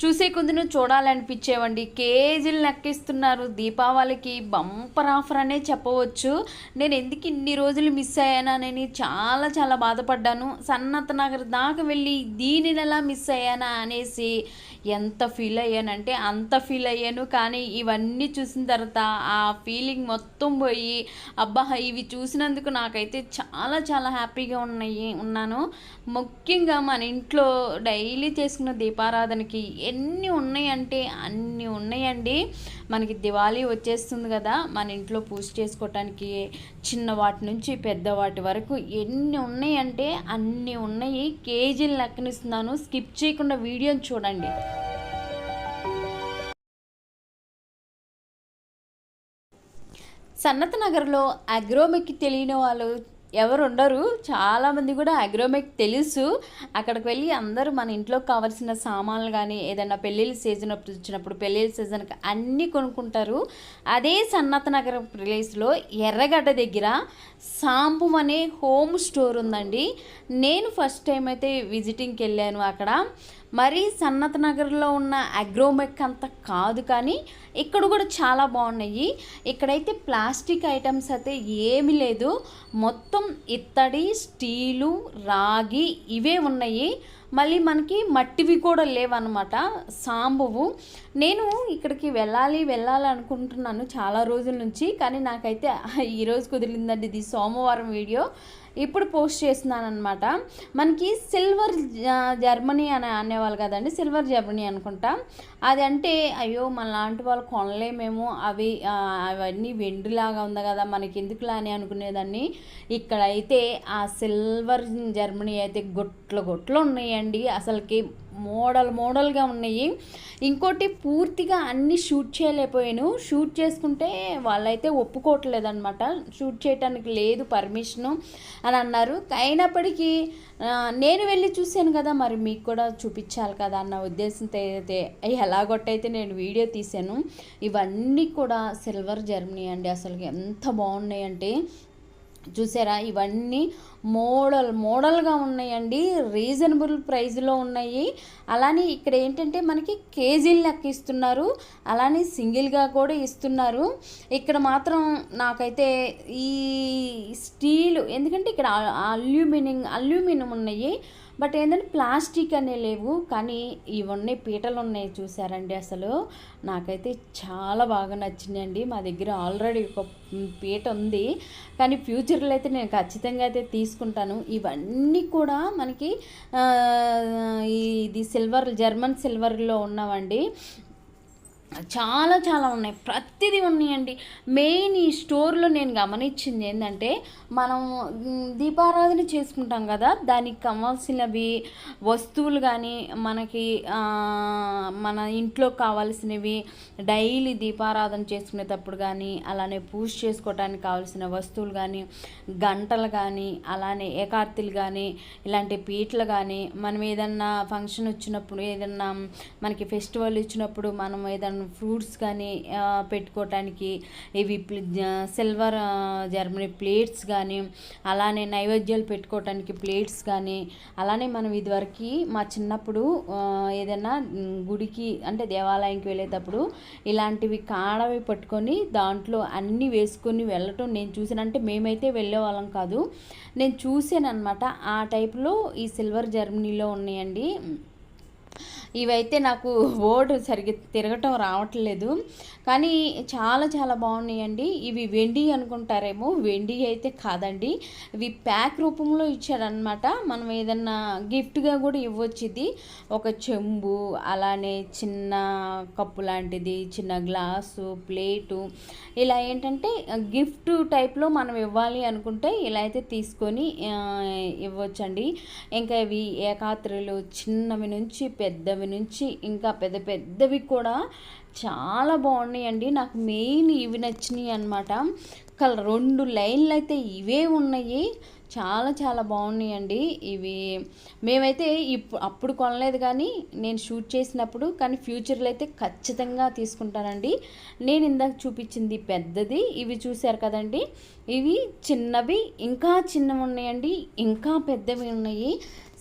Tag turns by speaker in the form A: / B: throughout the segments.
A: చూసే కొందును చూడాలనిపించేవండి. కేజీలు లెక్కిస్తున్నారు దీపావళికి బంపర్ ఆఫర్ అనే చెప్పవచ్చు. నేను ఎందుకు ఇన్ని రోజులు మిస్ అయ్యానని చాలా చాలా బాధపడ్డాను. సన్నత నగర్ దాకా వెళ్ళి దీనిని ఎలా మిస్ అయ్యానా అనేసి ఎంత ఫీల్ అయ్యానంటే అంత ఫీల్ అయ్యాను. కానీ ఇవన్నీ చూసిన తర్వాత ఆ ఫీలింగ్ మొత్తం పోయి అబ్బా ఇవి చూసినందుకు నాకైతే చాలా చాలా హ్యాపీగా ఉన్నాయి ఉన్నాను. ముఖ్యంగా మన ఇంట్లో డైలీ చేసుకున్న దీపారాధనకి ఎన్ని ఉన్నాయంటే అన్ని ఉన్నాయండి. మనకి దివాళీ వచ్చేస్తుంది కదా మన ఇంట్లో పూజ చేసుకోవటానికి చిన్న వాటి నుంచి పెద్ద వాటి వరకు ఎన్ని ఉన్నాయంటే అన్నీ ఉన్నాయి. కేజీలు లెక్కనిస్తున్నాను. స్కిప్ చేయకుండా వీడియోని చూడండి. సన్నత్ నగర్లో అగ్రోమిక్ తెలియని వాళ్ళు ఎవరు ఉండరు చాలామంది కూడా అగ్రోమెక్ తెలుసు. అక్కడికి వెళ్ళి అందరూ మన ఇంట్లో కావాల్సిన సామాన్లు కానీ ఏదైనా పెళ్ళిళ్ళ సీజన్ అప్పుడు వచ్చినప్పుడు పెళ్ళిళ్ళ సీజన్కి అన్నీ కొనుక్కుంటారు. అదే సన్నత నగర ప్లేస్లో ఎర్రగడ్డ దగ్గర సాంబం అనే హోమ్ స్టోర్ ఉందండి. నేను ఫస్ట్ టైం అయితే విజిటింగ్కి వెళ్ళాను అక్కడ. మరీ సన్నత్ నగర్లో ఉన్న అగ్రోమెక్ అంత కాదు కానీ ఇక్కడ కూడా చాలా బాగున్నాయి. ఇక్కడైతే ప్లాస్టిక్ ఐటమ్స్ అయితే ఏమీ లేదు. మొత్తం ఇత్తడి స్టీలు రాగి ఇవే ఉన్నాయి. మళ్ళీ మనకి మట్టివి కూడా లేవన్నమాట సాంబువు. నేను ఇక్కడికి వెళ్ళాలి వెళ్ళాలి అనుకుంటున్నాను చాలా రోజుల నుంచి కానీ నాకైతే ఈరోజు కుదిరిందండి ఇది సోమవారం వీడియో. ఇప్పుడు పోస్ట్ చేస్తున్నాను అనమాట మనకి సిల్వర్ జర్మనీ అని అనేవాళ్ళు కదండి సిల్వర్ జర్మనీ అనుకుంటా. అది అంటే అయ్యో మన లాంటి వాళ్ళు కొనలేమేమో. అవి అవన్నీ వెండిలాగా ఉంది కదా మనకి ఎందుకులా అని అనుకునేదాన్ని. ఇక్కడైతే ఆ సిల్వర్ జర్మనీ అయితే గొట్లు గొట్లు ఉన్నాయండి. అసలుకి మోడల్ మోడల్గా ఉన్నాయి. ఇంకోటి పూర్తిగా అన్ని షూట్ చేయలేకపోయాను. షూట్ చేసుకుంటే వాళ్ళైతే ఒప్పుకోవట్లేదన్నమాట. షూట్ చేయటానికి లేదు పర్మిషను అని అన్నారు. అయినప్పటికీ నేను వెళ్ళి చూశాను కదా మరి మీకు కూడా చూపించాలి కదా అన్న ఉద్దేశంతో అయితే ఎలాగొట్టయితే నేను వీడియో తీశాను ఇవన్నీ కూడా సిల్వర్ జర్మనీ అండి. అసలు ఎంత బాగున్నాయంటే చూసారా? ఇవన్నీ మోడల్ మోడల్గా ఉన్నాయండి. రీజనబుల్ ప్రైస్లో ఉన్నాయి. అలానే ఇక్కడ ఏంటంటే మనకి కేజీలు లెక్క ఇస్తున్నారు. అలానే సింగిల్గా కూడా ఇస్తున్నారు. ఇక్కడ మాత్రం నాకైతే ఈ స్టీల్ ఎందుకంటే ఇక్కడ అల్యూమినియం అల్యూమినియం ఉన్నాయి. బట్ ఏంటంటే ప్లాస్టిక్ అనే లేవు కానీ ఇవన్నీ పీటలు ఉన్నాయి చూసారండి అసలు. నాకైతే చాలా బాగా నచ్చిందండి. మా దగ్గర ఆల్రెడీ ఒక పీట ఉంది. కానీ ఫ్యూచర్లో అయితే నేను ఖచ్చితంగా అయితే తీసుకుంటాను. ఇవన్నీ కూడా మనకి ఇది సిల్వర్ జర్మన్ సిల్వర్లో ఉన్నవండి. చాలా చాలా ఉన్నాయి. ప్రతిదీ ఉన్నాయండి. మెయిన్ ఈ స్టోర్లో నేను గమనించింది ఏంటంటే మనం దీపారాధన చేసుకుంటాం కదా దానికి కావాల్సినవి వస్తువులు కానీ మనకి మన ఇంట్లో కావాల్సినవి డైలీ దీపారాధన చేసుకునేటప్పుడు కానీ అలానే పూజ చేసుకోవడానికి కావాల్సిన వస్తువులు కానీ గంటలు కానీ అలానే ఏకార్తిలు కానీ ఇలాంటి పీటలు కానీ మనం ఏదన్నా ఫంక్షన్ వచ్చినప్పుడు ఏదన్నా మనకి ఫెస్టివల్ ఇచ్చినప్పుడు మనం ఏదన్నా ఫ్రూట్స్ కానీ పెట్టుకోవటానికి ఇవి సిల్వర్ జర్మనీ ప్లేట్స్ కానీ అలానే నైవేద్యాలు పెట్టుకోవటానికి ప్లేట్స్ కానీ అలానే మనం ఇదివరకు మా చిన్నప్పుడు ఏదైనా గుడికి అంటే దేవాలయంకి వెళ్ళేటప్పుడు ఇలాంటివి కాడవి పట్టుకొని దాంట్లో అన్నీ వేసుకొని వెళ్ళటం నేను చూసాను అంటే మేమైతే వెళ్ళే వాళ్ళం కాదు. నేను చూసాను అనమాట ఆ టైప్లో ఈ సిల్వర్ జర్మనీలో ఉన్నాయండి. ఇవైతే నాకు వర్డ్ సరిగ్గా తిరగటం రావట్లేదు. కానీ చాలా చాలా బాగున్నాయండి. ఇవి వెండి అనుకుంటారేమో వెండి అయితే కాదండి. ఇవి ప్యాక్ రూపంలో ఇచ్చారనమాట మనం ఏదన్నా గిఫ్ట్గా కూడా ఇవ్వచ్చు ఇది. ఒక చెంబు అలానే చిన్న కప్పు లాంటిది చిన్న గ్లాసు ప్లేటు. ఇలా ఏంటంటే గిఫ్ట్ టైప్లో మనం ఇవ్వాలి అనుకుంటే ఇలా అయితే తీసుకొని ఇవ్వచ్చండి. ఇంకా ఇవి ఏకాత్రులు చిన్నవి నుంచి పెద్దవి నుంచి ఇంకా పెద్ద పెద్దవి కూడా చాలా బాగున్నాయండి. నాకు మెయిన్ ఇవి నచ్చినాయి అనమాట కలర్ రెండు లైన్లు అయితే ఇవే ఉన్నాయి. చాలా చాలా బాగున్నాయండి. ఇవి మేమైతే ఇప్పుడు అప్పుడు కొనలేదు కానీ నేను షూట్ చేసినప్పుడు కానీ ఫ్యూచర్లో అయితే ఖచ్చితంగా తీసుకుంటానండి. నేను ఇందాక చూపించింది పెద్దది ఇవి చూశారు కదండి. ఇవి చిన్నవి ఇంకా చిన్నవి ఉన్నాయండి. ఇంకా పెద్దవి ఉన్నాయి.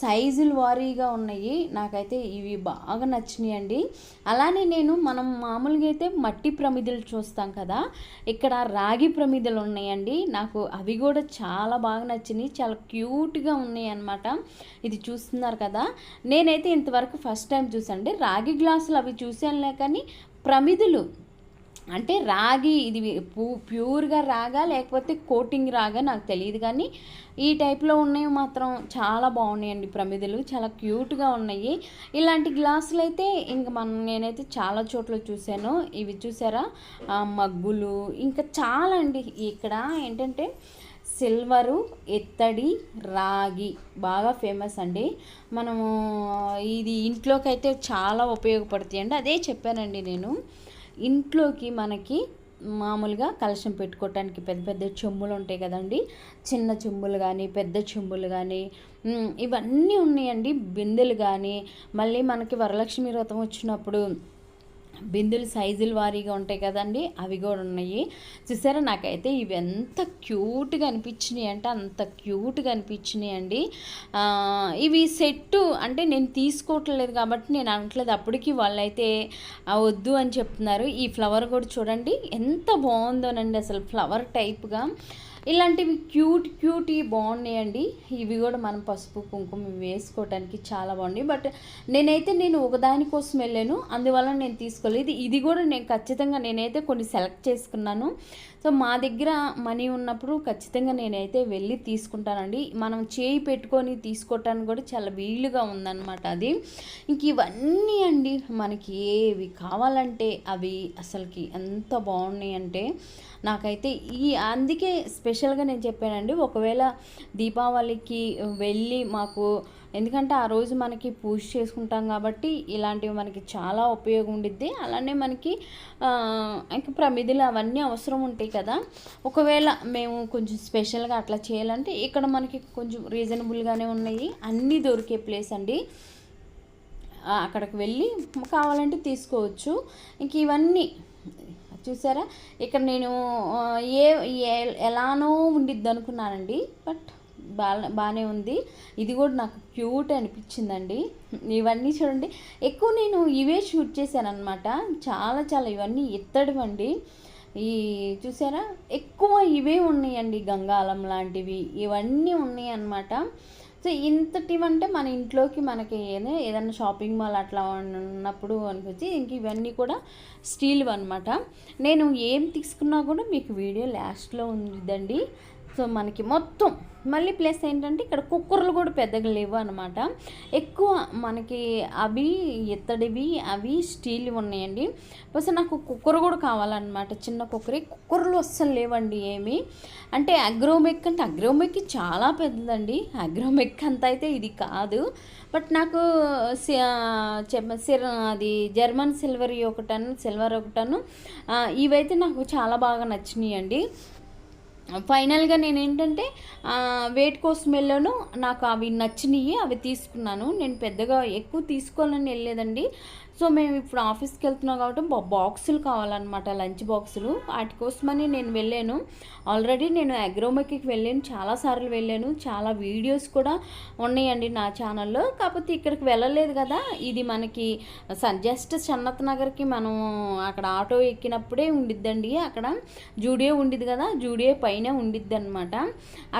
A: సైజులు వారీగా ఉన్నాయి. నాకైతే ఇవి బాగా నచ్చినాయి అండి అలానే నేను మనం మామూలుగా అయితే మట్టి ప్రమిదలు చూస్తాం కదా ఇక్కడ రాగి ప్రమిదలు ఉన్నాయండి. నాకు అవి కూడా చాలా బాగా నచ్చినాయి. చాలా క్యూట్గా ఉన్నాయి అనమాట ఇది చూస్తున్నారు కదా. నేనైతే ఇంతవరకు ఫస్ట్ టైం చూసాండి రాగి గ్లాసులు అవి చూసానులే కానీ ప్రమిదలు అంటే రాగి ఇది పూ ప్యూర్గా రాగా లేకపోతే కోటింగ్ రాగా నాకు తెలియదు కానీ ఈ టైప్లో ఉన్నవి మాత్రం చాలా బాగున్నాయండి ప్రమిదలు. చాలా క్యూట్గా ఉన్నాయి. ఇలాంటి గ్లాసులు అయితే ఇంక మనం నేనైతే చాలా చోట్ల చూశాను. ఇవి చూసారా? మగ్గులు. ఇంకా చాలా అండి ఇక్కడ ఏంటంటే సిల్వరు ఎత్తడి రాగి బాగా ఫేమస్ అండి. మనము ఇది ఇంట్లోకి అయితే చాలా ఉపయోగపడుతాయి అండి అదే చెప్పానండి నేను. ఇంట్లోకి మనకి మామూలుగా కలశం పెట్టుకోవటానికి పెద్ద పెద్ద చెంబులు ఉంటాయి కదండి. చిన్న చెంబులు కానీ పెద్ద చెంబులు కానీ ఇవన్నీ ఉన్నాయండి. బిందెలు కానీ మళ్ళీ మనకి వరలక్ష్మి వ్రతం వచ్చినప్పుడు బిందులు సైజుల వారీగా ఉంటాయి కదండి అవి కూడా ఉన్నాయి. చూసారా నాకైతే ఇవి ఎంత క్యూట్గా అనిపించినాయి అంటే అంత క్యూట్గా అనిపించినాయి అండి. ఇవి సెట్టు అంటే నేను తీసుకోవట్లేదు కాబట్టి నేను అనట్లేదు. అప్పటికి వాళ్ళైతే "ఆ, వద్దు అని చెప్తున్నారు. ఈ ఫ్లవర్ కూడా చూడండి ఎంత బాగుందోనండి అసలు ఫ్లవర్ టైప్గా. ఇలాంటివి క్యూట్ క్యూట్ బాగున్నాయండి. ఇవి కూడా మనం పసుపు కుంకుమ వేసుకోవటానికి చాలా బాగున్నాయి. బట్ నేనైతే నేను ఒకదాని కోసం వెళ్ళాను. అందువల్ల నేను తీసుకోలేదు. ఇది కూడా నేను ఖచ్చితంగా నేనైతే కొన్ని సెలెక్ట్ చేసుకున్నాను. సో మా దగ్గర మనీ ఉన్నప్పుడు ఖచ్చితంగా నేనైతే వెళ్ళి తీసుకుంటానండి. మనం చేయి పెట్టుకొని తీసుకోవటానికి కూడా చాలా వీలుగా ఉందన్నమాట అది. ఇంక ఇవన్నీ అండి. మనకి ఏవి కావాలంటే అవి అసలుకి ఎంత బాగున్నాయి అంటే నాకైతే ఈ అందుకే స్పెషల్గా నేను చెప్పానండి. ఒకవేళ దీపావళికి వెళ్ళి మాకు ఎందుకంటే ఆ రోజు మనకి పూజ చేసుకుంటాం కాబట్టి ఇలాంటివి మనకి చాలా ఉపయోగం ఉండిద్ది. అలానే మనకి ఇంకా ప్రమిదలు అవన్నీ అవసరం ఉంటాయి కదా. ఒకవేళ మేము కొంచెం స్పెషల్గా అట్లా చేయాలంటే ఇక్కడ మనకి కొంచెం రీజనబుల్గానే ఉన్నాయి. అన్నీ దొరికే ప్లేస్ అండి. అక్కడికి వెళ్ళి కావాలంటే తీసుకోవచ్చు. ఇంక ఇవన్నీ చూసారా ఇక్కడ నేను ఏ ఎలానో ఉండిద్ది అనుకున్నానండి బట్ బాగా బాగానే ఉంది. ఇది కూడా నాకు క్యూట్ అనిపించిందండి. ఇవన్నీ చూడండి. ఎక్కువ నేను ఇవే షూట్ చేశాను చాలా చాలా ఇవన్నీ ఎత్తడమండి ఈ చూసారా? ఎక్కువ ఇవే ఉన్నాయండి. గంగాళం లాంటివి. ఇవన్నీ ఉన్నాయి అన్నమాట సో ఇంతటివంటే మన ఇంట్లోకి మనకి ఏదో ఏదైనా షాపింగ్ మాల్ అట్లా ఉన్నప్పుడు అనిపించి ఇంక ఇవన్నీ కూడా స్టీల్ అనమాట నేను ఏం తీసుకున్నా కూడా మీకు వీడియో లాస్ట్లో ఉందండి సో మనకి మొత్తం మళ్ళీ ప్లస్ ఏంటంటే ఇక్కడ కుక్కర్లు కూడా పెద్దగా లేవు అనమాట ఎక్కువ మనకి అవి ఇత్తడివి అవి స్టీల్ ఉన్నాయండి. బస్ నాకు కుక్కర్ కూడా కావాలన్నమాట. చిన్న కుక్కరే. కుక్కర్లు అస్సలు లేవండి ఏమి. అంటే అగ్రోమెక్ అంటే అగ్రోమెక్ చాలా పెద్దదండి. అగ్రోమెక్ అంత అయితే ఇది కాదు. బట్ నాకు సి- అది జర్మన్ సిల్వర్ ఒకటను సిల్వర్ ఒకటను ఇవైతే నాకు చాలా బాగా నచ్చినాయి అండి ఫైనల్గా నేను ఏంటంటే వెయిట్ కోసం వెళ్ళాను నాకు అవి నచ్చినాయి అవి తీసుకున్నాను. నేను పెద్దగా ఎక్కువ తీసుకోవాలని వెళ్ళలేదండి. సో మేము ఇప్పుడు ఆఫీస్కి వెళ్తున్నాం కాబట్టి బాక్సులు కావాలన్నమాట లంచ్ బాక్సులు. వాటి కోసమని నేను వెళ్ళాను. ఆల్రెడీ నేను అగ్రోమెక్కి వెళ్ళాను చాలాసార్లు వెళ్ళాను. చాలా వీడియోస్ కూడా ఉన్నాయండి నా ఛానల్లో. కాకపోతే ఇక్కడికి వెళ్ళలేదు కదా. ఇది మనకి జస్ట్ సన్నత్ నగర్కి మనం అక్కడ ఆటో ఎక్కినప్పుడే ఉండిద్దండి. అక్కడ జూడియో ఉండిద్ది కదా. జూడియో పైన ఉండిద్ది అనమాట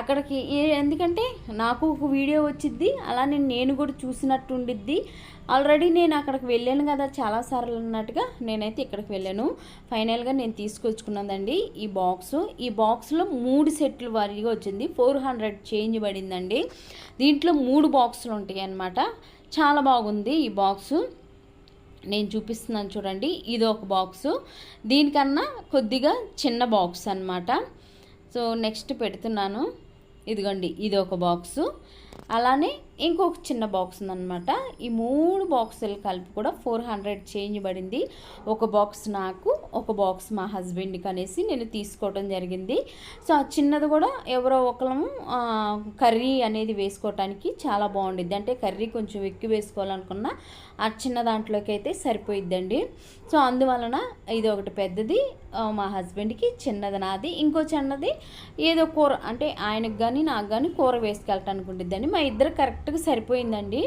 A: అక్కడికి ఎందుకంటే నాకు ఒక వీడియో వచ్చిద్ది. అలానే నేను కూడా చూసినట్టు ఉండిద్ది. ఆల్రెడీ నేను అక్కడికి వెళ్ళాను కదా చాలాసార్లు అన్నట్టుగా నేనైతే ఇక్కడికి వెళ్ళాను. ఫైనల్గా నేను తీసుకొచ్చుకున్నదండి ఈ బాక్సు. ఈ బాక్స్లో మూడు సెట్లు వరిగా వచ్చింది. ఫోర్ హండ్రెడ్ చేంజ్ పడిందండి. దీంట్లో మూడు బాక్సులు ఉంటాయి అన్నమాట చాలా బాగుంది ఈ బాక్సు. నేను చూపిస్తున్నాను చూడండి. ఇది ఒక బాక్సు. దీనికన్నా కొద్దిగా చిన్న బాక్స్ అన్నమాట. సో నెక్స్ట్ పెడుతున్నాను. ఇదిగోండి ఇది ఒక బాక్సు. అలానే ఇంకొక చిన్న బాక్స్ ఉందన్నమాట. ఈ మూడు బాక్సులు కలిపి కూడా ఫోర్ హండ్రెడ్ చేంజ్ పడింది. ఒక బాక్స్ నాకు ఒక బాక్స్ మా హస్బెండ్కి అనేసి నేను తీసుకోవటం జరిగింది. సో ఆ చిన్నది కూడా ఎవరో ఒకళ్ళము కర్రీ అనేది వేసుకోవటానికి చాలా బాగుండిద్ది. అంటే కర్రీ కొంచెం ఎక్కువ వేసుకోవాలనుకున్నా ఆ చిన్న దాంట్లోకి అయితే సరిపోయిద్దండి. సో అందువలన ఇది ఒకటి పెద్దది మా హస్బెండ్కి చిన్నది నాది. ఇంకో చిన్నది ఏదో కూర అంటే ఆయనకు కానీ నాకు కానీ కూర వేసుకెళ్ళటానికి ఉండిద్దండి. మా ఇద్దరు కరెక్ట్గా సరిపోయిందండి.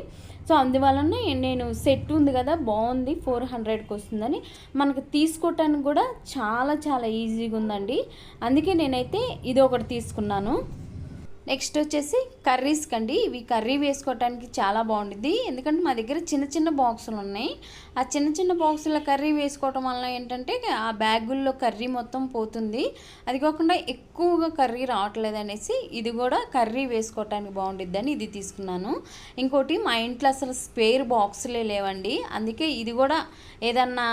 A: సో అందువలన నేను సెట్ ఉంది కదా బాగుంది ఫోర్ హండ్రెడ్కి వస్తుందని. మనకు తీసుకోవటానికి కూడా చాలా చాలా ఈజీగా ఉందండి. అందుకే నేనైతే ఇది ఒకటి తీసుకున్నాను. నెక్స్ట్ వచ్చేసి కర్రీస్ కండి. ఇవి కర్రీ వేసుకోవటానికి చాలా బాగుంటుంది ఎందుకంటే మా దగ్గర చిన్న చిన్న బాక్సులు ఉన్నాయి. ఆ చిన్న చిన్న బాక్సుల కర్రీ వేసుకోవటం వల్ల ఏంటంటే ఆ బ్యాగుల్లో కర్రీ మొత్తం పోతుంది. అది కాకుండా ఎక్కువగా కర్రీ రావట్లేదు అనేసి ఇది కూడా కర్రీ వేసుకోవటానికి బాగుంటుంది అని ఇది తీసుకున్నాను. ఇంకోటి మా ఇంట్లో అసలు స్పేర్ బాక్సులే లేవండి. అందుకే ఇది కూడా ఏదన్నా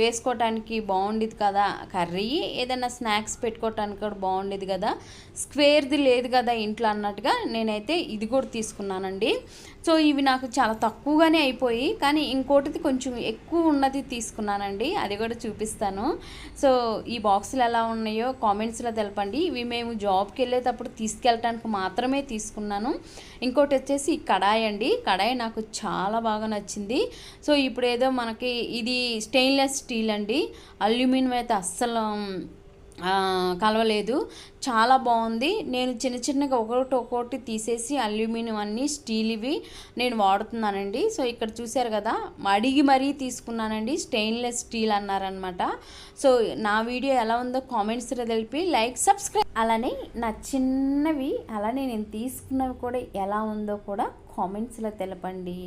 A: వేసుకోవటానికి బాగుండేది కదా కర్రీ. ఏదన్నా స్నాక్స్ పెట్టుకోవటానికి కూడా బాగుండేది కదా. స్క్వేర్ది లేదు కదా ఇంట్లో అన్నట్టుగా నేనైతే ఇది కూడా తీసుకున్నానండి. సో ఇవి నాకు చాలా తక్కువగానే అయిపోయి కానీ ఇంకోటిది కొంచెం ఎక్కువ ఉన్నది తీసుకున్నానండి. అది కూడా చూపిస్తాను. సో ఈ బాక్సులు ఎలా ఉన్నాయో కామెంట్స్లో తెలపండి. ఇవి మేము జాబ్కి వెళ్ళేటప్పుడు తీసుకెళ్ళటానికి మాత్రమే తీసుకున్నాను. ఇంకోటి వచ్చేసి కడాయి అండి. కడాయి నాకు చాలా బాగా నచ్చింది. సో ఇప్పుడు ఏదో మనకి ఇది స్టెయిన్లెస్ స్టీల్ అండి. అల్యూమినియం అయితే అస్సలు కలవలేదు. చాలా బాగుంది. నేను చిన్న చిన్నగా ఒకటి ఒక్కొక్కటి తీసేసి అల్యూమినియం అన్ని స్టీల్ ఇవి నేను వాడుతున్నానండి. సో ఇక్కడ చూశారు కదా అడిగి మరీ తీసుకున్నానండి. స్టెయిన్లెస్ స్టీల్ అన్నారనమాట సో నా వీడియో ఎలా ఉందో కామెంట్స్లో తెలిపి లైక్ సబ్స్క్రైబ్. అలానే నా చిన్నవి అలానే నేను తీసుకున్నవి కూడా ఎలా ఉందో కూడా కామెంట్స్లో తెలపండి.